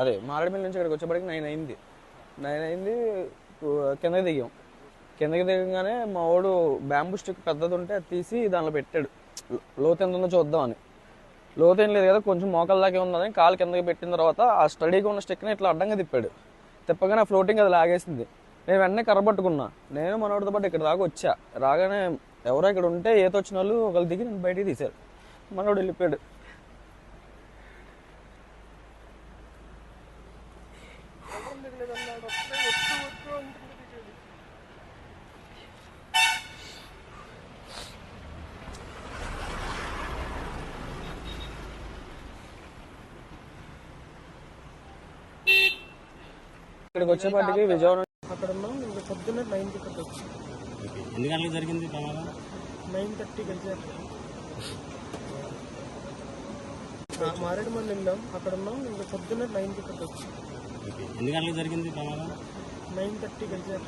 అదే మారేడుమిల్లి నుంచి ఇక్కడికి వచ్చేప్పటికి నైన్ అయింది. నైన్ అయింది కిందకి దిగాం. కిందకి దిగగానే మా వాడు బ్యాంబూ స్టిక్ పెద్దది ఉంటే అది తీసి దానిలో పెట్టాడు. లోతు ఎంత ఉందో చూద్దామని లోతు ఏం లేదు కదా కొంచెం మోకాల దాకే ఉందని కాలు కిందకి పెట్టిన తర్వాత ఆ స్టడీగా ఉన్న స్టిక్ని ఇట్లా అడ్డంగా తిప్పాడు. తిప్పగానే ఆ ఫ్లోటింగ్ అది లాగేసింది. నేను వెంటనే కర్ర పట్టుకున్నా. నేను మనోడితో పాటు ఇక్కడ దాకా వచ్చా. రాగానే ఎవరో ఇక్కడ ఉంటే ఈత వచ్చిన వాళ్ళు ఒకళ్ళు దిగి నన్ను బయటికి తీశారు. మనోడు వెళ్ళిపోయాడు. ఇక్కడికి వచ్చేపాటికి విజయవాడ అక్కడ ఉన్నాం ఇంకా పొద్దున్న నైన్కి ఇక్కడికి వచ్చి. ఎన్ని గంటలకు జరిగింది ప్రమాదం? నైన్ థర్టీకి వెళ్ళారు మారేడుమల్లి వెళ్ళాం. అక్కడ ఉన్నాం ఇంకా పొద్దున్న నైన్కి ఇక్కడికి వచ్చి. ఎన్ని గంటలకు జరిగింది ప్రమాదం? నైన్ థర్టీకి వెళ్ళారు